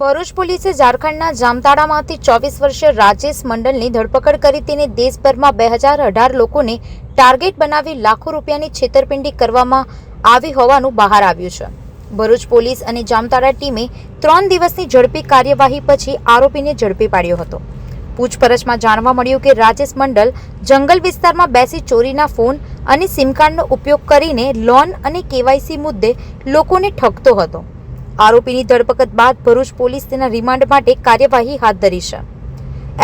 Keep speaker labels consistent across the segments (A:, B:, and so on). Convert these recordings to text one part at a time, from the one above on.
A: ભરૂચ પોલીસે ઝારખંડના જામતાડામાંથી ચોવીસ વર્ષીય રાજેશ મંડલની ધરપકડ કરી તેને દેશભરમાં બે હજાર અઢાર લોકોને ટાર્ગેટ બનાવી લાખો રૂપિયાની છેતરપિંડી કરવામાં આવી હોવાનું બહાર આવ્યું છે. ભરૂચ પોલીસ અને જામતાડા ટીમે ત્રણ દિવસની ઝડપી કાર્યવાહી પછી આરોપીને ઝડપી પાડ્યો હતો. પૂછપરછમાં જાણવા મળ્યું કે રાજેશ મંડલ જંગલ વિસ્તારમાં બેસી ચોરીના ફોન અને સિમ કાર્ડનો ઉપયોગ કરીને લોન અને કેવાયસી મુદ્દે લોકોને ઠગતો હતો. આરોપીની ધરપકડ બાદ ભરૂચ પોલીસ તેના રિમાન્ડ માટે કાર્યવાહી હાથ ધરી છે.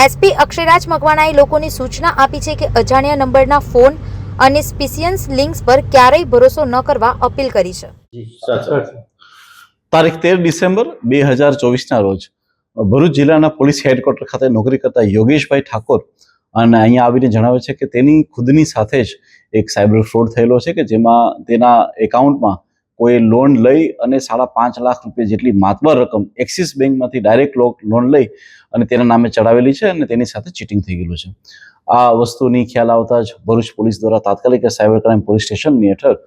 A: એસપી અક્ષયરાજ મકવાણાએ લોકોને સૂચના આપી છે કે અજાણ્યા નંબરના ફોન અને સ્પીસિયન્સ લિંક્સ પર ક્યારેય ભરોસો ન કરવા અપીલ કરી છે.
B: તારીખ તેર ડિસેમ્બર બે હજાર ચોવીસના રોજ ભરૂચ જિલ્લાના પોલીસ હેડક્વાર્ટર ખાતે નોકરી કરતા યોગેશભાઈ ઠાકોર અને અહીંયા આવીને જણાવે છે કે તેની ખુદની સાથે જ એક સાયબર ફ્રોડ થયેલો છે કે જેમાં તેના એકાઉન્ટમાં કોઈ લોન લઈ અને સાડા પાંચ લાખ રૂપિયા જેટલી માતબર રકમ એક્સિસ બેંકમાંથી ડાયરેક્ટ લોન લઈ અને તેના નામે ચડાવેલી છે અને તેની સાથે ચીટિંગ થઈ ગયેલું છે. આ વસ્તુની ખ્યાલ આવતા જ ભરૂચ પોલીસ દ્વારા તાત્કાલિક સાયબર ક્રાઇમ પોલીસ સ્ટેશનની હેઠળ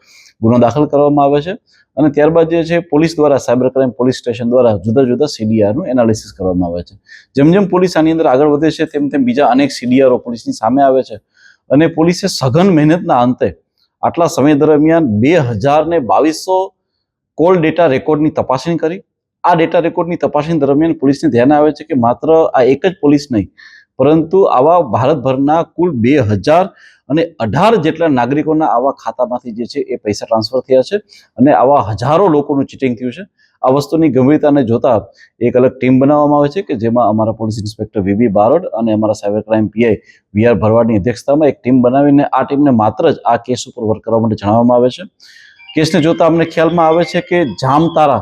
B: ગુનો દાખલ કરવામાં આવે છે અને ત્યારબાદ જે છે પોલીસ દ્વારા સાયબર ક્રાઇમ પોલીસ સ્ટેશન દ્વારા જુદા જુદા સીડીઆરનું એનાલિસિસ કરવામાં આવે છે. જેમ જેમ પોલીસ આની અંદર આગળ વધે છે તેમ તેમ બીજા અનેક સીડીઆરો પોલીસની સામે આવે છે અને પોલીસે સઘન મહેનતના અંતે આટલા સમય દરમિયાન બે હજાર ને બાવીસો કોલ ડેટા રેકોર્ડની તપાસણી કરી. આ ડેટા રેકોર્ડની તપાસણી દરમિયાન પોલીસને ધ્યાન આવે છે કે માત્ર આ એક જ પોલીસ નહીં, પરંતુ આવા ભારતભરના કુલ બે હજાર અને અઢાર જેટલા નાગરિકોના આવા ખાતામાંથી જે છે એ પૈસા ટ્રાન્સફર થયા છે અને આવા હજારો લોકોનું ચીટિંગ થયું છે. આ વસ્તુની ગંભીરતાને જોતા એક અલગ ટીમ બનાવવામાં આવે છે કે જેમાં અમારા પોલીસ ઇન્સ્પેક્ટર વીબી બારોડ અને અમારા cyber crime PI V R ભરવાડની અધ્યક્ષતામાં એક ટીમ બનાવીને આ ટીમને માત્ર જ આ કેસ ઉપર વર્ક કરવા માટે જણાવવામાં આવે છે. કેસને જોતા અમને ખ્યાલમાં આવે છે કે જામતારા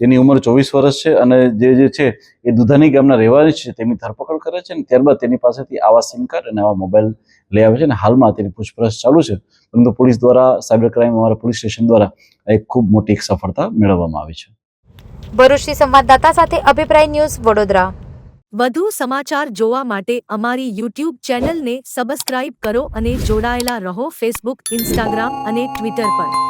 B: જેની ઉંમર ચોવીસ વર્ષ છે અને જે જે છે એ દુધાની ગામના રહેવાની છે તેમની ધરપકડ કરે છે અને ત્યારબાદ તેની પાસેથી આવા સિમ કાર્ડ અને આવા મોબાઈલ લઈ આવે છે અને હાલમાં તેની પૂછપરછ ચાલુ છે. પરંતુ પોલીસ દ્વારા સાયબર ક્રાઇમ અમારા પોલીસ સ્ટેશન દ્વારા એક ખૂબ મોટી એક સફળતા મેળવવામાં આવી છે.
A: ભરૂચથી સંવાદદાતા સાથે અભિપ્રાય ન્યૂઝ વડોદરા.
C: વધુ સમાચાર જોવા માટે અમારી યુટ્યુબ ચેનલને સબસ્ક્રાઇબ કરો અને જોડાયેલા રહો ફેસબુક ઇન્સ્ટાગ્રામ અને ટ્વિટર પર.